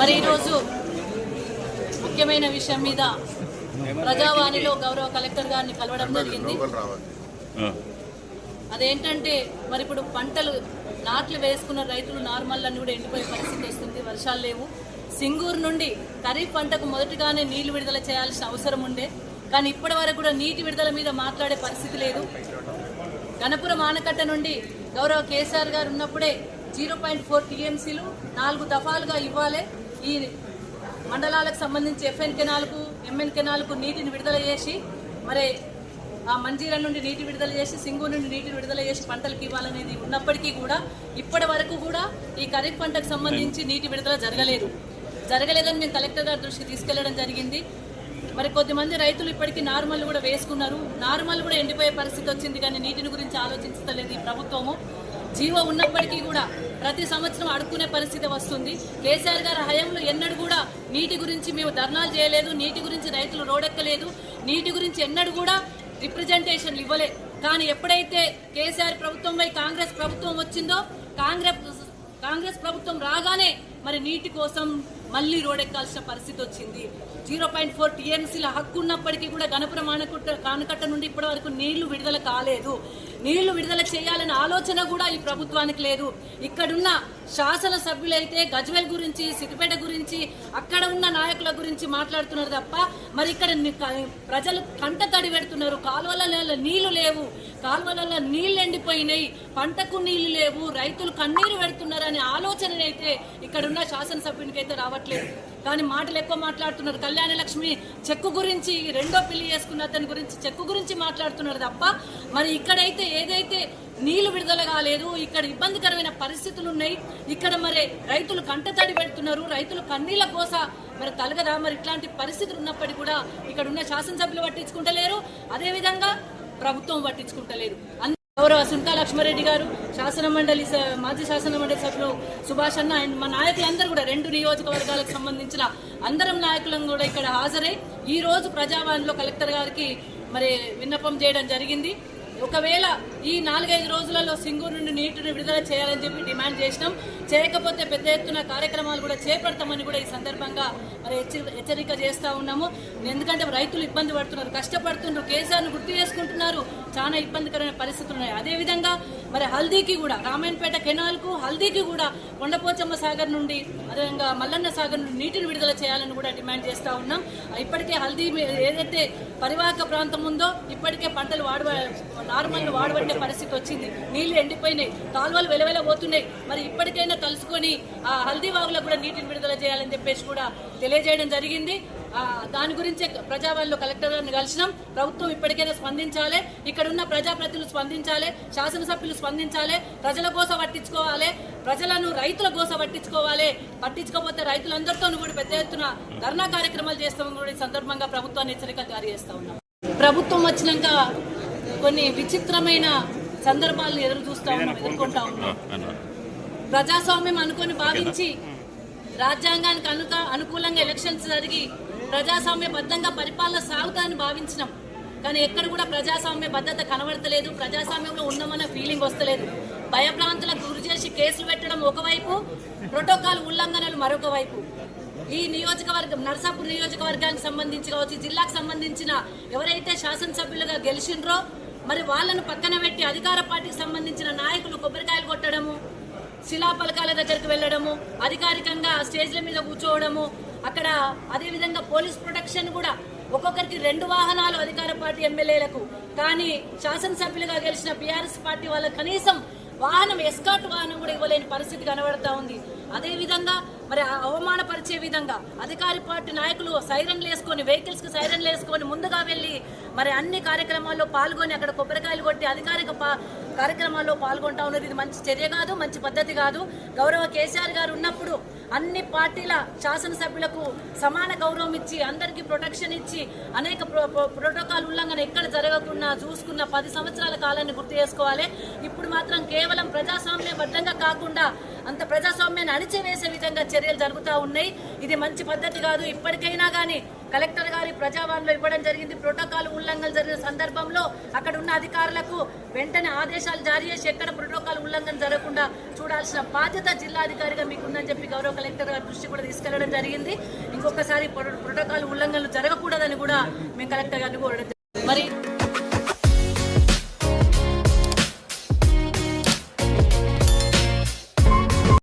మరి ఈరోజు ముఖ్యమైన విషయం మీద ప్రజావాణిలో గౌరవ కలెక్టర్ గారిని కలవడం జరిగింది. అదేంటంటే మరి ఇప్పుడు పంటలు నాట్లు వేసుకున్న రైతులు నార్మల్ అని కూడా ఎండిపోయే పరిస్థితి వస్తుంది వర్షాలు లేవు. సింగూరు నుండి ఖరీఫ్ పంటకు మొదటిగానే నీళ్ళు విడుదల చేయాల్సిన అవసరం ఉండే. కానీ ఇప్పటి వరకు కూడా నీటి విడుదల మీద మాట్లాడే పరిస్థితి లేదు. గణపురం ఆనకట్ట నుండి గౌరవ కేసీఆర్ గారు ఉన్నప్పుడే జీరో పాయింట్ ఫోర్ టీఎంసీలు నాలుగు దఫాలుగా ఇవ్వాలి. ఈ మండలాలకు సంబంధించి ఎఫ్ఎన్ కెనాల్కు ఎంఎన్ కెనాల్కు నీటిని విడుదల చేసి మరి ఆ మంజీరా నుండి నీటి విడుదల చేసి సింగు నుండి నీటిని విడుదల చేసి పంటలకు ఇవ్వాలనేది ఉన్నప్పటికీ కూడా ఇప్పటి వరకు కూడా ఈ ఖరీఫ్ పంటకు సంబంధించి నీటి విడుదల జరగలేదు. జరగలేదని మేము కలెక్టర్ గారి దృష్టికి తీసుకెళ్ళడం జరిగింది. మరి కొద్దిమంది రైతులు ఇప్పటికీ నార్మల్ కూడా వేసుకున్నారు. నార్మల్ కూడా ఎండిపోయే పరిస్థితి వచ్చింది కానీ నీటిని గురించి ఆలోచించలేదు ఈ ప్రభుత్వము. జీవో ఉన్నప్పటికీ కూడా ప్రతి సంవత్సరం అడుక్కునే పరిస్థితి వస్తుంది. కేసీఆర్ గారి హయాంలో ఎన్నడూ కూడా నీటి గురించి మేము ధర్నాలు చేయలేదు నీటి గురించి రైతులు రోడెక్కలేదు నీటి గురించి ఎన్నడూ కూడా రిప్రజెంటేషన్లు ఇవ్వలే. కానీ ఎప్పుడైతే కేసీఆర్ ప్రభుత్వంపై కాంగ్రెస్ ప్రభుత్వం వచ్చిందో కాంగ్రెస్ కాంగ్రెస్ ప్రభుత్వం రాగానే మరి నీటి కోసం మళ్ళీ రోడెక్కాల్సిన పరిస్థితి వచ్చింది. జీరో పాయింట్ ఫోర్ టీఎంసీల హక్కు ఉన్నప్పటికీ కూడా గణపురం ఆనకట్ట కానకట్ట నుండి ఇప్పటి వరకు నీళ్ళు విడుదల కాలేదు. నీళ్ళు విడుదల చేయాలనే ఆలోచన కూడా ఈ ప్రభుత్వానికి లేదు. ఇక్కడున్న శాసన సభ్యులైతే గురించి సిద్దిపేట గురించి అక్కడ ఉన్న నాయకుల గురించి మాట్లాడుతున్నారు తప్ప మరి ఇక్కడ ప్రజలు కంట తడి పెడుతున్నారు. కాలువలలో నీళ్ళు లేవు. కాలువలలో నీళ్ళు ఎండిపోయినాయి. పంటకు నీళ్ళు లేవు. రైతులు కన్నీరు పెడుతున్నారు అనే ఆలోచన అయితే ఇక్కడున్న శాసనసభ్యునికైతే అయితే రావట్లేదు. కానీ మాటలు ఎక్కువ మాట్లాడుతున్నారు. కళ్యాణ లక్ష్మి చెక్కు గురించి రెండో పెళ్ళి చేసుకున్న అతని గురించి చెక్కు గురించి మాట్లాడుతున్నారు తప్ప మరి ఇక్కడైతే ఏదైతే నీళ్ళు విడుదల కాలేదు ఇక్కడ ఇబ్బందికరమైన పరిస్థితులు ఉన్నాయి ఇక్కడ మరి రైతులు కంటతడి పెడుతున్నారు రైతులు కన్నీళ్ళ కోస మరి తలగదా మరి ఇట్లాంటి పరిస్థితులు ఉన్నప్పటికీ కూడా ఇక్కడ ఉన్న శాసనసభ్యులు పట్టించుకుంటలేరు అదేవిధంగా ప్రభుత్వం పట్టించుకుంటలేదు. గౌరవ సుంకా లక్ష్మారెడ్డి గారు శాసన మండలి స- మాజీ శాసన మండలి సభ్యులు సుభాష్ అన్న అండ్ మా నాయకులందరూ కూడా రెండు నియోజకవర్గాలకు సంబంధించిన అందరం నాయకులను కూడా ఇక్కడ హాజరై ఈ రోజు ప్రజావాణిలో కలెక్టర్ గారికి మరి విన్నపం చేయడం జరిగింది. ఒకవేళ ఈ నాలుగైదు రోజులలో సింగూరు నుండి నీటిని విడుదల చేయాలని చెప్పి డిమాండ్ చేసినాం. చేయకపోతే పెద్ద ఎత్తున కార్యక్రమాలు కూడా చేపడతామని కూడా ఈ సందర్భంగా మరి హెచ్చరిక చేస్తూ ఉన్నాము. ఎందుకంటే రైతులు ఇబ్బంది పడుతున్నారు కష్టపడుతున్నారు కేసీఆర్ను గుర్తు చేసుకుంటున్నారు. చాలా ఇబ్బందికరమైన పరిస్థితులు ఉన్నాయి. అదేవిధంగా మరి హల్దీకి కూడా రామాయణపేట కెనాల్కు హల్దీకి కూడా కొండపోచమ్మ సాగర్ నుండి అదేవిధంగా మల్లన్న సాగర్ నుండి నీటిని విడుదల చేయాలని కూడా డిమాండ్ చేస్తూ ఉన్నాం. ఇప్పటికే హల్దీ ఏదైతే పరివాహక ప్రాంతం ఉందో ఇప్పటికే పంటలు వాడబ నార్మల్ వాడబట్టే పరిస్థితి వచ్చింది. నీళ్ళు ఎండిపోయినాయి. కాలువలు వెలవెల పోతున్నాయి. మరి ఇప్పటికైనా కలుసుకొని ఆ హల్దీవాగులో కూడా నీటిని విడుదల చేయాలని చెప్పేసి కూడా తెలియజేయడం జరిగింది. దాని గురించే ప్రజావాళ్ళు కలెక్టర్ గారిని కలిసినాం. ప్రభుత్వం ఇప్పటికైనా స్పందించాలి. ఇక్కడ ఉన్న ప్రజాప్రతినిధులు స్పందించాలి. శాసనసభ్యులు స్పందించాలి. ప్రజల కోసం పట్టించుకోవాలి. ప్రజలను రైతుల కోసం పట్టించుకోవాలి. పట్టించుకోకపోతే రైతులందరితో కూడా పెద్ద ఎత్తున ధర్నా కార్యక్రమాలు చేస్తామని కూడా ఈ సందర్భంగా ప్రభుత్వాన్ని హెచ్చరికలు జారీ చేస్తా ఉన్నాం. ప్రభుత్వం వచ్చినాక కొన్ని విచిత్రమైన సందర్భాలను ఎదురు చూస్తా ఉన్నాం ఎదుర్కొంటా ఉన్నాం. ప్రజాస్వామ్యం అనుకొని భావించి రాజ్యాంగానికి అనుక అనుకూలంగా ఎలక్షన్స్ జరిగి ప్రజాస్వామ్యబద్ధంగా పరిపాలన సాగుతాయని భావించినాం. కానీ ఎక్కడ కూడా ప్రజాస్వామ్య భద్రత కనబడతలేదు. ప్రజాస్వామ్యంలో ఉన్నామన్న ఫీలింగ్ వస్తలేదు. భయభ్రాంతులకు గురి చేసి కేసులు పెట్టడం ఒకవైపు ప్రోటోకాల్ ఉల్లంఘనలు మరొక వైపు ఈ నియోజకవర్గం నర్సాపూర్ నియోజకవర్గానికి సంబంధించి కావచ్చు జిల్లాకు సంబంధించిన ఎవరైతే శాసనసభ్యులుగా గెలిచిండ్రో మరి వాళ్ళను పక్కన పెట్టి అధికార పార్టీకి సంబంధించిన నాయకులు కొబ్బరికాయలు కొట్టడము శిలాపలకాల దగ్గరికి వెళ్ళడము అధికారికంగా స్టేజ్ల మీద కూర్చోవడము అక్కడ అదేవిధంగా పోలీస్ ప్రొటెక్షన్ కూడా ఒక్కొక్కరికి రెండు వాహనాలు అధికార పార్టీ ఎమ్మెల్యేలకు. కానీ శాసనసభ్యులుగా గెలిచిన బీఆర్ఎస్ పార్టీ వాళ్ళ కనీసం వాహనం ఎస్కాట్ వాహనం కూడా ఇవ్వలేని పరిస్థితి కనబడతా ఉంది. అదేవిధంగా మరి అవమానపరిచే విధంగా అధికారి పార్టీ నాయకులు సైరన్లు వేసుకొని వెహికల్స్కి సైరన్లు వేసుకొని ముందుగా వెళ్ళి మరి అన్ని కార్యక్రమాల్లో పాల్గొని అక్కడ కొబ్బరికాయలు కొట్టి అధికారిక పా- కార్యక్రమాల్లో పాల్గొంటా ఉన్నారు ఇది మంచి చర్య కాదు మంచి పద్ధతి కాదు. గౌరవ కేసీఆర్ గారు ఉన్నప్పుడు అన్ని పార్టీల శాసనసభ్యులకు సమాన గౌరవం ఇచ్చి అందరికీ ప్రొటెక్షన్ ఇచ్చి అనేక ప్రో- ప్రో- ప్రోటోకాల్ ఉల్లంఘన ఎక్కడ జరగకుండా చూసుకున్న పది సంవత్సరాల కాలాన్ని గుర్తు చేసుకోవాలి. ఇప్పుడు మాత్రం కేవలం ప్రజాస్వామ్యబద్ధంగా కాకుండా అంత ప్రజాస్వామ్యాన్ని అణిచివేసే విధంగా చర్యలు జరుగుతూ ఉన్నాయి. ఇది మంచి పద్ధతి కాదు. ఇప్పటికైనా కానీ కలెక్టర్ గారి ప్రజావాణిలో ఇవ్వడం జరిగింది. ప్రోటోకాల్ ఉల్లంఘన జరిగిన సందర్భంలో అక్కడ ఉన్న అధికారులకు వెంటనే ఆదేశాలు జారీ చేసి ఎక్కడ ప్రోటోకాల్ ఉల్లంఘన జరగకుండా చూడాల్సిన బాధ్యత జిల్లాధికారిగా మీకుందని చెప్పి గౌరవ కలెక్టర్ గారి దృష్టి కూడా తీసుకెళ్ళడం జరిగింది. ఇంకొకసారి ప్రోటోకాల్ ఉల్లంఘనలు జరగకూడదని కూడా మేము కలెక్టర్ గారిని కోరడం మరి